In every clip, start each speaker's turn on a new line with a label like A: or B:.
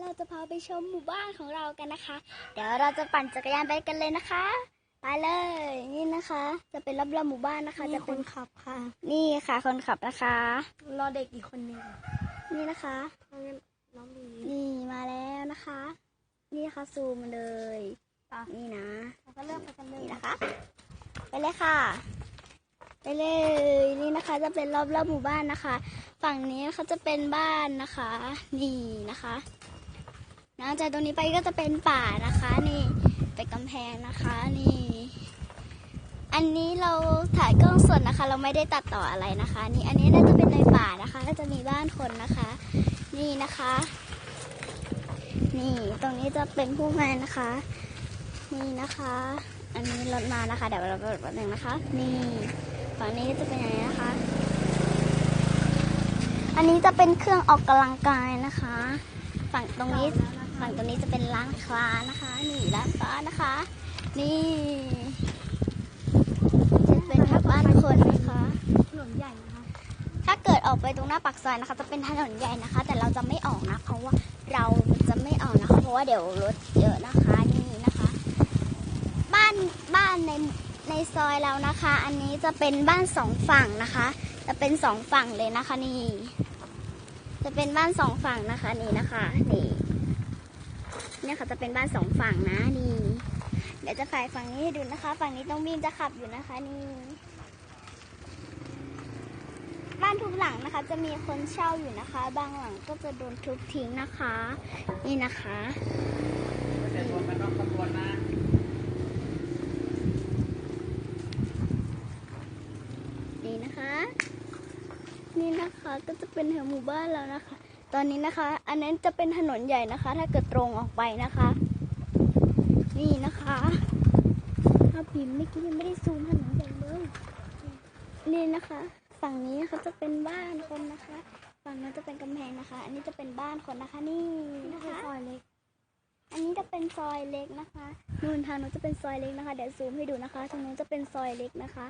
A: เราจะพาไปชมหมู่บ้านของเรากันนะคะ เดี๋ยวเราจะปั่นจักรยานไปกันเลยนะคะ ไปเลย นี่นะคะ จะเป็นรอบๆหมู่บ้านนะคะ
B: มี
A: จะ
B: ค
A: เป็น
B: นขับค่ะ
A: นี่ค่ะ คนขับนะคะ
B: รอเด็กอีกคนนึง
A: นี่นะคะ
B: น้องบี
A: นี่มาแล้วนะคะ นี่นะคะซูมมาเลย
B: อะ
A: นี่นะ
B: เราก็เริ่มไปกันเลย
A: นี่นะคะ ไปเลยค่ะ ไปเลย นี่นะคะ จะเป็นรอบๆหมู่บ้านนะคะ ฝั่งนี้เขาจะเป็นบ้านนะคะนี่นะคะ หลังจากตรงนี้ไปก็จะเป็นป่านะคะนี่เป็นกำแพงนะคะนี่ อันนี้เราถ่ายกล้องสดนะคะ เราไม่ได้ตัดต่ออะไรนะคะ นี่อันนี้น่าจะเป็นในป่านะคะก็จะมีบ้านคนนะคะ นี่นะคะ นี่ตรงนี้จะเป็นผู้แมนนะคะ นี่นะคะ อันนี้รถมานะคะเดี๋ยวเราเปิดแป๊บนึงนะคะ นี่ฝั่งนี้จะเป็นยังไงนะคะ อันนี้จะเป็นเครื่องออกกำลังกายนะคะ ฝั่งตรงนี้ ฝั่งตรงนี้จะเป็นร้านค้านะคะ นี่ร้านค้านะคะ นี่จะเป็นแบบบ้านคนนะคะ
B: ถนนใหญ่นะคะ
A: ถ้าเกิดออกไปตรงหน้าปากซอยนะคะ จะเป็นถนนใหญ่นะคะ แต่เราจะไม่ออกนะเพราะว่าเราจะไม่ออกนะคะเพราะว่าเดี๋ยวรถเยอะนะคะนี่นะคะ บ้านบ้านในในซอยเรานะคะ อันนี้จะเป็นบ้านสองฝั่งนะคะ จะเป็นสองฝั่งเลยนะคะนี่ จะเป็นบ้านสองฝั่งนะคะนี่นะคะนี่ เนี่ยค่ะจะเป็นบ้านสองฝั่งนะนี่เดี๋ยวจะถ่ายฝั่งนี้ให้ดูนะคะ ฝั่งนี้ต้องบีมจะขับอยู่นะคะนี่ บ้านทุกหลังนะคะ จะมีคนเช่าอยู่นะคะ บางหลังก็จะโดนทุบทิ้งนะคะ นี่นะคะ
C: แต่รวมกันนอกตำบลนะ
A: นี่นะคะ นี่นะคะก็จะเป็นแถวหมู่บ้านแล้วนะคะ ตอนนี้นะคะ อันนั้นจะเป็นถนนใหญ่นะคะ ถ้าเกิดตรงออกไปนะคะ นี่นะคะ ถ้าพิมพ์เมื่อกี้ยังไม่ได้ซูมถนนใหญ่เลยนี่นะคะ ฝั่งนี้นะคะจะเป็นบ้านคนนะคะ ฝั่งนั้นจะเป็นกำแพงนะคะ อันนี้จะเป็นบ้านคนนะคะ นี่
B: นี่
A: นะ
B: คือ
A: คะ
B: ซอยเล็ก
A: อันนี้จะเป็นซอยเล็กนะคะนู่นทางนู้นจะเป็นซอยเล็กนะคะ เดี๋ยวซูมให้ดูนะคะทางนู้นจะเป็นซอยเล็กนะคะ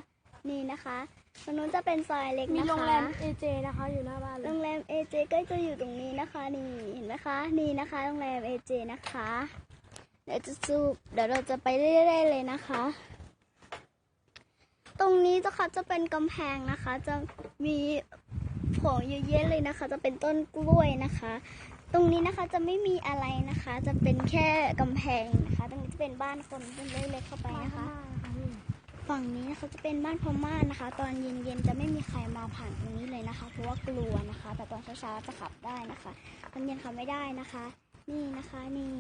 A: นี่นะคะทางนู้นจะเป็นซอยเล็ก
B: มี
A: นะคะ
B: โรงแรมเอเจนะคะ อยู่หน้าบ้านเล
A: โร
B: ย
A: งแรมเอ เจก็จะอยู่ตรงนี้นะคะ นี่เห็นไหมคะ นี่นะคะโรงแรมเอเจนะคะ เดี๋ยวจะซูมเดี๋ยวเราจะไปเรื่อยๆเลยนะคะ ตรงนี้จะค่ะจะเป็นกำแพงนะคะ จะมีของเยอะแยะเลยนะคะ จะเป็นต้นกล้วยนะคะ ตรงนี้นะคะจะไม่มีอะไรนะคะ จะเป็นแค่กำแพงนะคะ ตรงนี้จะเป็นบ้านคนเป็นเล็กๆเข้าไปนะคะ ฝั่งนี้นะคะจะเป็นบ้านพม่านะคะ ตอนเย็นๆจะไม่มีใครมาผ่านตรงนี้เลยนะคะ เพราะว่ากลัวนะคะ แต่ตอนเช้าๆจะขับได้นะคะตอนเย็นขับไม่ได้นะคะ นี่นะคะนี่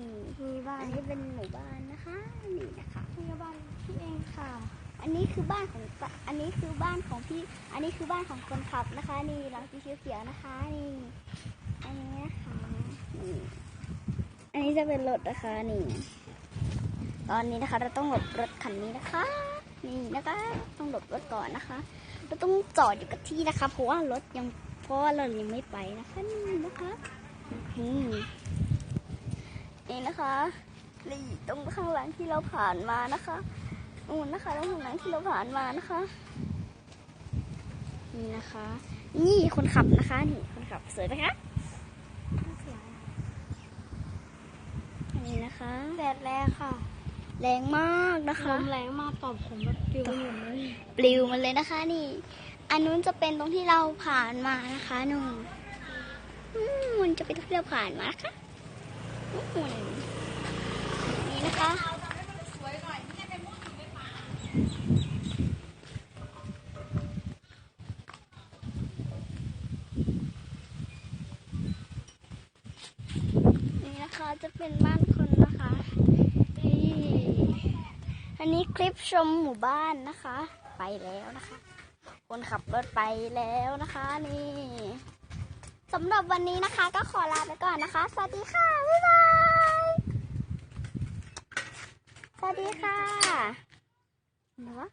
B: มีบ้าน
A: นี้เป็นหมู่บ้านนะคะนี่นะคะ
B: นี่บ้านพี่เองค่ะ
A: อันนี้คือบ้านของอันนี้คือบ้านของพี่อันนี้คือบ้านของคนขับนะคะ นี่หลังสีเขียวๆนะคะนี่อันนี้นะคะนี่อันนี้จะเป็นรถนะคะนี่ตอนนี้นะคะเราต้องหลบรถคันนี้นะคะ นี่นะคะ ต้องหลบรถก่อนนะคะเราต้องจอดอยู่กับที่นะคะ เพราะว่ารถยังเพราะว่าเรายังไม่ไปนะคะนี่นะคะอืมนี่นะคะนี่ตรงข้างหลังที่เราผ่านมานะคะนู่นนะคะตรงข้างหลังที่เราผ่านมานะคะ นี่นะคะ นี่คนขับนะคะนี่คนขับสวยไหมคะนี่นะคะ
B: แดดแรงค่ะ
A: แรงมากนะ
B: ล
A: คะ
B: มแรงมากตอบผมแบบปิวไปหมดเลย
A: ปลิวมันเลยนะคะนี่ อันนู้นจะเป็นตรงที่เราผ่านมานะคะนู่นอืมมันจะเป็นตรงที่เราผ่านมานะคะนู่นนี่นะคะนี่นะคะจะเป็นบ้านคนนะคะนี่ อันนี้คลิปชมหมู่บ้านนะคะ ไปแล้วนะคะ คนขับรถไปแล้วนะคะนี่สำหรับวันนี้นะคะ ก็ขอลาไปก่อนนะคะ สวัสดีค่ะ บ๊ายบาย สวัสดีค่ะเนาะ